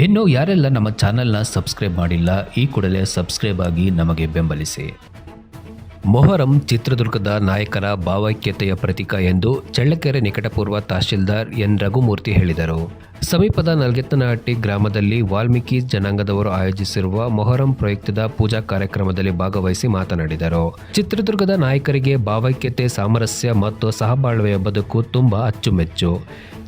ಇನ್ನು ಯಾರೆಲ್ಲ ನಮ್ಮ ಚಾನೆಲ್ನ ಸಬ್ಸ್ಕ್ರೈಬ್ ಮಾಡಿಲ್ಲ, ಈ ಕೂಡಲೇ ಸಬ್ಸ್ಕ್ರೈಬ್ ಆಗಿ ನಮಗೆ ಬೆಂಬಲಿಸಿ. ಮೊಹರಂ ಚಿತ್ರದುರ್ಗದ ನಾಯಕರ ಭಾವೈಕ್ಯತೆಯ ಪ್ರತೀಕ ಎಂದು ಚಳ್ಳಕೆರೆ ನಿಕಟಪೂರ್ವ ತಹಶೀಲ್ದಾರ್ ಎನ್ ರಘುಮೂರ್ತಿ ಹೇಳಿದರು. ಸಮೀಪದ ನಲ್ಗೆತ್ತನಹಟ್ಟಿ ಗ್ರಾಮದಲ್ಲಿ ವಾಲ್ಮೀಕಿ ಜನಾಂಗದವರು ಆಯೋಜಿಸಿರುವ ಮೊಹರಂ ಪ್ರಯುಕ್ತದ ಪೂಜಾ ಕಾರ್ಯಕ್ರಮದಲ್ಲಿ ಭಾಗವಹಿಸಿ ಮಾತನಾಡಿದರು. ಚಿತ್ರದುರ್ಗದ ನಾಯಕರಿಗೆ ಭಾವೈಕ್ಯತೆ, ಸಾಮರಸ್ಯ ಮತ್ತು ಸಹಬಾಳ್ವೆಯ ಬದುಕು ತುಂಬಾ ಅಚ್ಚುಮೆಚ್ಚು.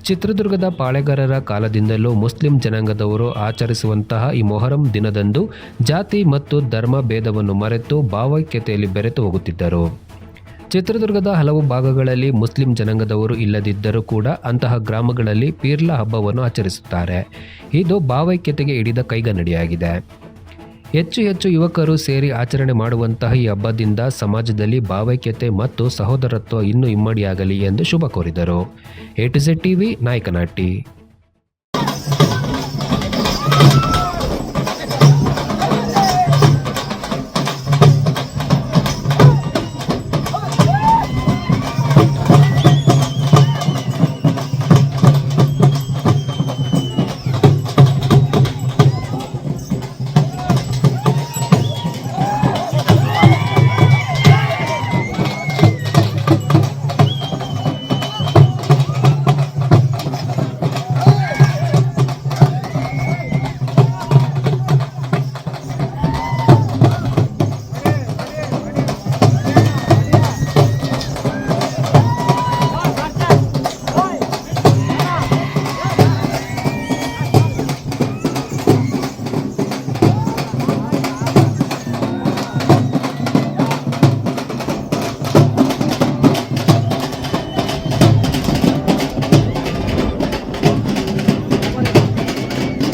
ಚಿತ್ರದುರ್ಗದ ಪಾಳೆಗಾರರ ಕಾಲದಿಂದಲೂ ಮುಸ್ಲಿಂ ಜನಾಂಗದವರು ಆಚರಿಸುವಂತಹ ಈ ಮೊಹರಂ ದಿನದಂದು ಜಾತಿ ಮತ್ತು ಧರ್ಮ ಭೇದವನ್ನು ಮರೆತು ಭಾವೈಕ್ಯತೆಯಲ್ಲಿ ಬೆರೆತು ಹೋಗುತ್ತಿದ್ದರು. ಚಿತ್ರದುರ್ಗದ ಹಲವು ಭಾಗಗಳಲ್ಲಿ ಮುಸ್ಲಿಂ ಜನಾಂಗದವರು ಇಲ್ಲದಿದ್ದರೂ ಕೂಡ ಅಂತಹ ಗ್ರಾಮಗಳಲ್ಲಿ ಪೀರ್ಲಾ ಹಬ್ಬವನ್ನು ಆಚರಿಸುತ್ತಾರೆ. ಇದು ಭಾವೈಕ್ಯತೆಗೆ ಹಿಡಿದ ಕೈಗನ್ನಡಿಯಾಗಿದೆ. ಹೆಚ್ಚು ಹೆಚ್ಚು ಯುವಕರು ಸೇರಿ ಆಚರಣೆ ಮಾಡುವಂತಹ ಈ ಹಬ್ಬದಿಂದ ಸಮಾಜದಲ್ಲಿ ಭಾವೈಕ್ಯತೆ ಮತ್ತು ಸಹೋದರತ್ವ ಇನ್ನೂ ಇಮ್ಮಡಿಯಾಗಲಿ ಎಂದು ಶುಭ ಕೋರಿದರು. A two TV, Nayakanahatti.